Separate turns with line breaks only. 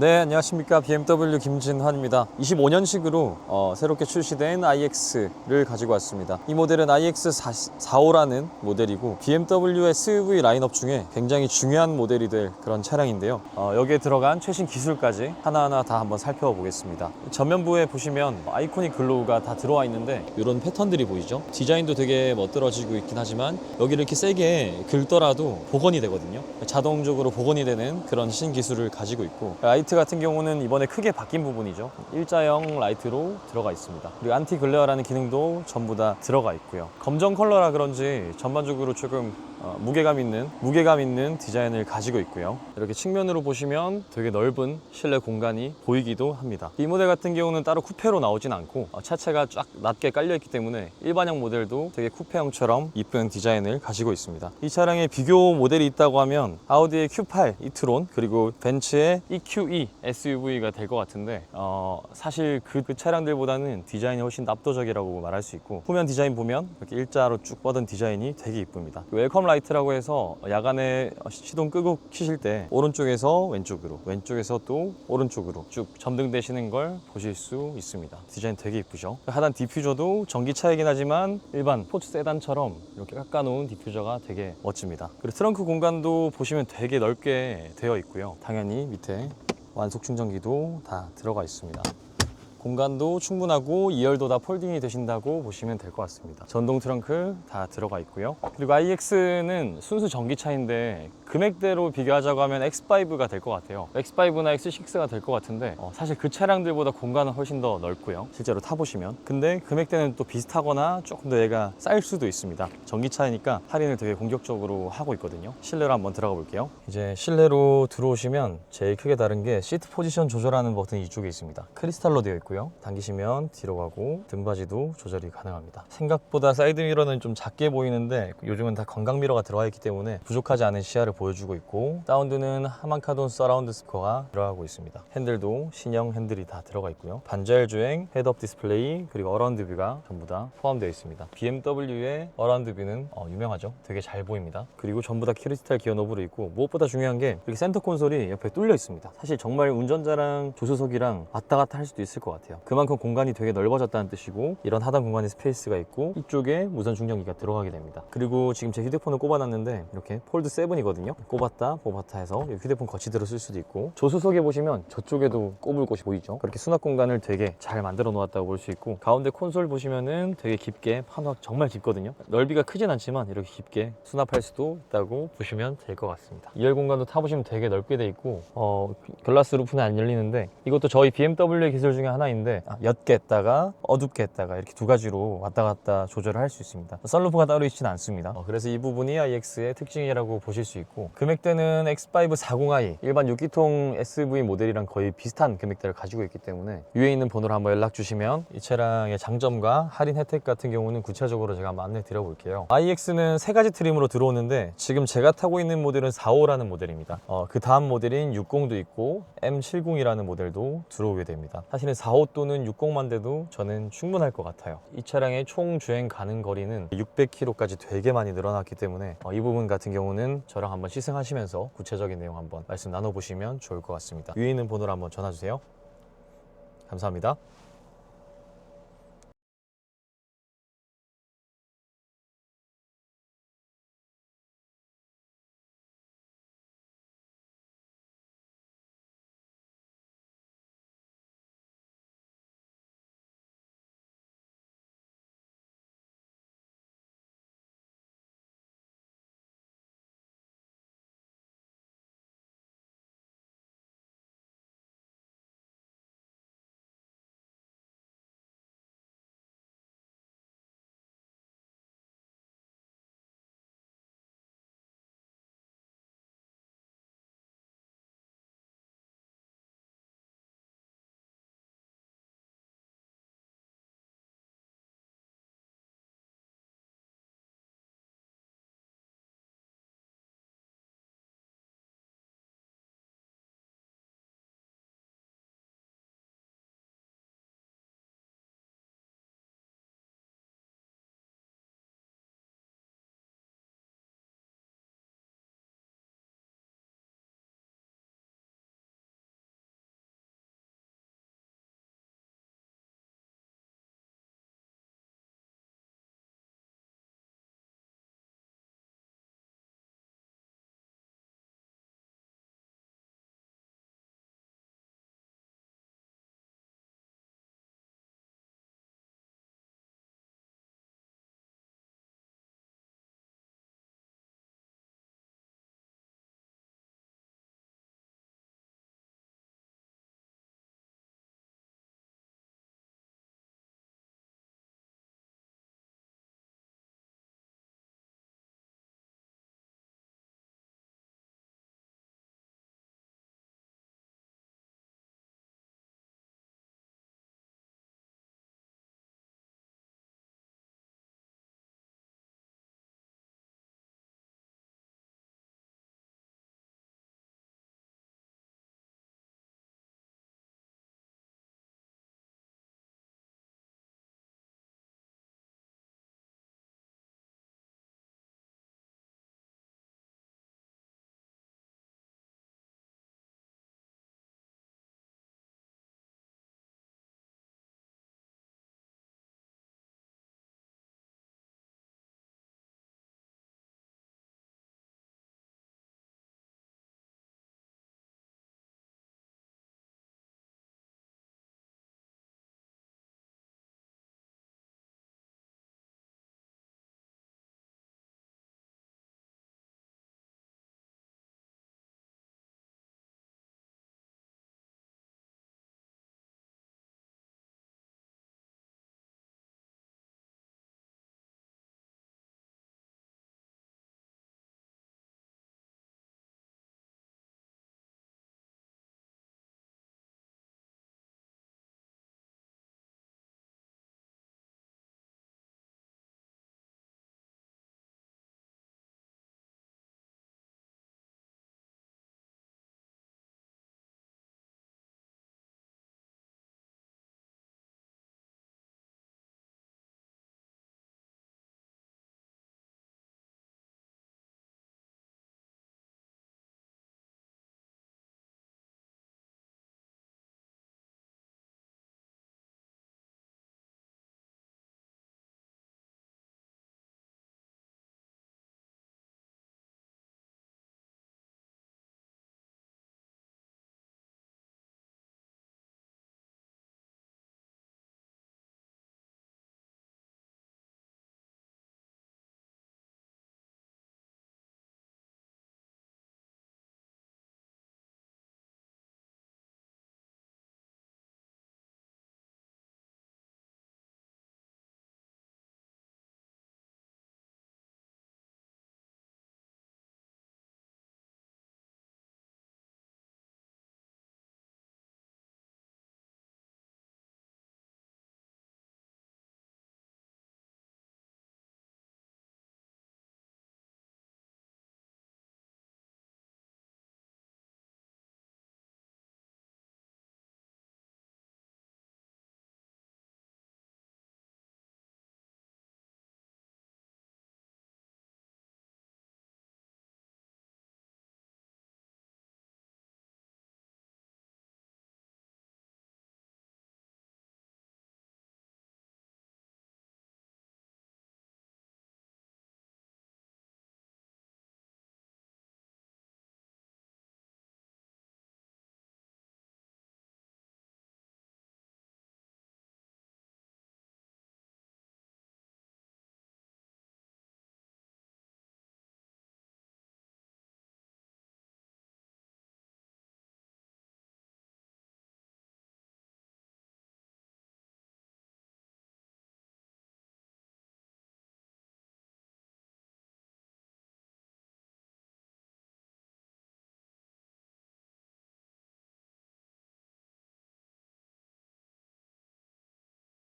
네, 안녕하십니까. BMW 김진환입니다. 25년식으로 어, 새롭게 출시된 iX를 가지고 왔습니다. 이 모델은 iX45라는 모델이고 BMW SUV 라인업 중에 굉장히 중요한 모델이 될 그런 차량인데요. 어, 여기에 들어간 최신 기술까지 하나하나 다 한번 살펴보겠습니다. 전면부에 보시면 아이코닉 글로우가 다 들어와 있는데 이런 패턴들이 보이죠? 디자인도 되게 멋들어지고 있긴 하지만 여기를 이렇게 세게 긁더라도 복원이 되거든요. 자동적으로 복원이 되는 그런 신기술을 가지고 있고 라이트 같은 경우는 이번에 크게 바뀐 부분이죠. 일자형 라이트로 들어가 있습니다. 그리고 안티 글레어라는 기능도 전부 다 들어가 있고요. 검정 컬러라 그런지 전반적으로 조금 어, 무게감 있는 무게감 있는 디자인을 가지고 있고요. 이렇게 측면으로 보시면 되게 넓은 실내 공간이 보이기도 합니다. 이 모델 같은 경우는 따로 쿠페로 나오진 않고 어, 차체가 쫙 낮게 깔려 있기 때문에 일반형 모델도 되게 쿠페형처럼 이쁜 디자인을 가지고 있습니다. 이 차량에 비교 모델이 있다고 하면 아우디의 Q8 이트론 그리고 벤츠의 EQE SUV가 될 것 같은데 어, 사실 그, 그 차량들보다는 디자인이 훨씬 압도적이라고 말할 수 있고 후면 디자인 보면 이렇게 일자로 쭉 뻗은 디자인이 되게 이쁩니다. 웰컴 라이트라고 해서 야간에 시동 끄고 키실 때 오른쪽에서 왼쪽으로 왼쪽에서 또 오른쪽으로 쭉 점등되시는 걸 보실 수 있습니다. 디자인 되게 이쁘죠. 하단 디퓨저도 전기차이긴 하지만 일반 스포츠 세단처럼 이렇게 깎아놓은 디퓨저가 되게 멋집니다. 그리고 트렁크 공간도 보시면 되게 넓게 되어 있고요. 당연히 밑에 완속 충전기도 다 들어가 있습니다. 공간도 충분하고 2열도 다 폴딩이 되신다고 보시면 될 것 같습니다. 전동 트렁크 다 들어가 있고요. 그리고 iX는 순수 전기차인데 금액대로 비교하자고 하면 X5가 될 것 같아요. X5나 X6가 될 것 같은데 어, 사실 그 차량들보다 공간은 훨씬 더 넓고요. 실제로 타보시면. 근데 금액대는 또 비슷하거나 조금 더 얘가 쌀 수도 있습니다. 전기차이니까 할인을 되게 공격적으로 하고 있거든요. 실내로 한번 들어가 볼게요. 이제 실내로 들어오시면 제일 크게 다른 게 시트 포지션 조절하는 버튼이 이쪽에 있습니다. 크리스탈로 되어 있고 요. 당기시면 뒤로 가고 등받이도 조절이 가능합니다. 생각보다 사이드 미러는 좀 작게 보이는데 요즘은 다 건강 미러가 들어와 있기 때문에 부족하지 않은 시야를 보여주고 있고 사운드는 하만카돈 서라운드 스피커가 들어가고 있습니다. 핸들도 신형 핸들이 다 들어가 있고요. 반자율 주행, 헤드업 디스플레이 그리고 어라운드 뷰가 전부 다 포함되어 있습니다. BMW의 어라운드 뷰는 어, 유명하죠. 되게 잘 보입니다. 그리고 전부 다 크리스탈 기어 노브로 있고 무엇보다 중요한 게 이렇게 센터 콘솔이 옆에 뚫려 있습니다. 사실 정말 운전자랑 조수석이랑 왔다 갔다 할 수도 있을 것 같아요. 그만큼 공간이 되게 넓어졌다는 뜻이고 이런 하단 공간에 스페이스가 있고 이쪽에 무선 충전기가 들어가게 됩니다. 그리고 지금 제 휴대폰을 꼽아놨는데 이렇게 폴드 7이거든요. 꼽았다 뽑았다 해서 이 휴대폰 거치대로 쓸 수도 있고 조수석에 보시면 저쪽에도 꼽을 곳이 보이죠. 그렇게 수납 공간을 되게 잘 만들어 놓았다고 볼 수 있고 가운데 콘솔 보시면은 되게 깊게 판호가 정말 깊거든요. 넓이가 크진 않지만 이렇게 깊게 수납할 수도 있다고 보시면 될 것 같습니다. 2열 공간도 타보시면 되게 넓게 돼 있고 어, 글라스 루프는 안 열리는데 이것도 저희 BMW 기술 중에 하나 인데 아, 옅게 했다가 어둡게 했다가 이렇게 두 가지로 왔다 갔다 조절을 할 수 있습니다. 썬루프가 따로 있지는 않습니다. 어, 그래서 이 부분이 iX의 특징이라고 보실 수 있고 금액대는 X5 40i 일반 6기통 SUV 모델이랑 거의 비슷한 금액대를 가지고 있기 때문에 위에 있는 번호로 한번 연락 주시면 이 차량의 장점과 할인 혜택 같은 경우는 구체적으로 제가 한번 안내 드려 볼게요. iX는 세 가지 트림으로 들어오는데 지금 제가 타고 있는 모델은 45라는 모델입니다. 어, 그 다음 모델인 60도 있고 M70이라는 모델도 들어오게 됩니다. 사실은 45 또는 60만 대도 저는 충분할 것 같아요. 이 차량의 총 주행 가능 거리는 600km까지 되게 많이 늘어났기 때문에 어, 이 부분 같은 경우는 저랑 한번 시승하시면서 구체적인 내용 한번 말씀 나눠보시면 좋을 것 같습니다. 위에 있는 번호로 한번 전화 주세요. 감사합니다.